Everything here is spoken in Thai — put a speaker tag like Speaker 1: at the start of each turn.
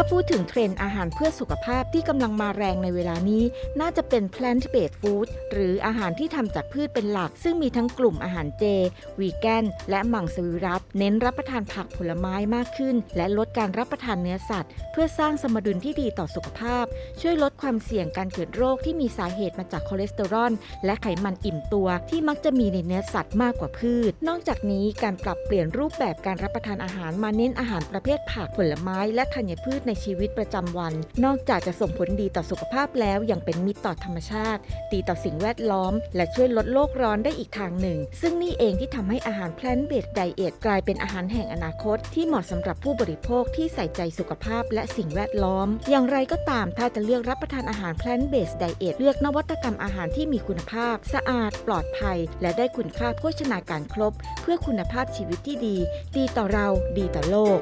Speaker 1: าพูดถึงเทรนด์อาหารเพื่อสุขภาพที่กำลังมาแรงในเวลานี้ น่าจะเป็น plant-based food หรืออาหารที่ทำจากพืชเป็นหลัก ซึ่งมีทั้งกลุ่มอาหารเจ วีแกน และมังสวิรัตเน้นรับประทานผักผลไม้มากขึ้น และลดการรับประทานเนื้อสัตว์ เพื่อสร้างสมดุลที่ดีต่อสุขภาพ ช่วยลดความเสี่ยงการเกิดโรคที่มีสาเหตุมาจากคอเลสเตอรอลและไขมันอิ่มตัว ที่มักจะมีในเนื้อสัตว์มากกว่าพืช นอกจากนี้การปรับเปลี่ยนรูปแบบการรับประทานอาหารมาเน้นอาหารประเภทผักผลไม้และธัญพืชในชีวิตประจำวัน นอกจากจะส่งผลดีต่อสุขภาพแล้วยังเป็นมิตรต่อธรรมชาติ ดีต่อสิ่งแวดล้อม และช่วยลดโลกร้อนได้อีกทางหนึ่ง ซึ่งนี่เองที่ทำให้อาหาร plant-based diet กลายเป็นอาหารแห่งอนาคต ที่เหมาะสำหรับผู้บริโภคที่ใส่ใจสุขภาพและสิ่งแวดล้อม อย่างไรก็ตามถ้าจะเลือกรับประทานอาหาร plant-based diet เลือกนวัตกรรมอาหารที่มีคุณภาพ สะอาด ปลอดภัย และได้คุณค่าโภชนาการครบ เพื่อคุณภาพชีวิตที่ดี ดีต่อเรา ดีต่อโลก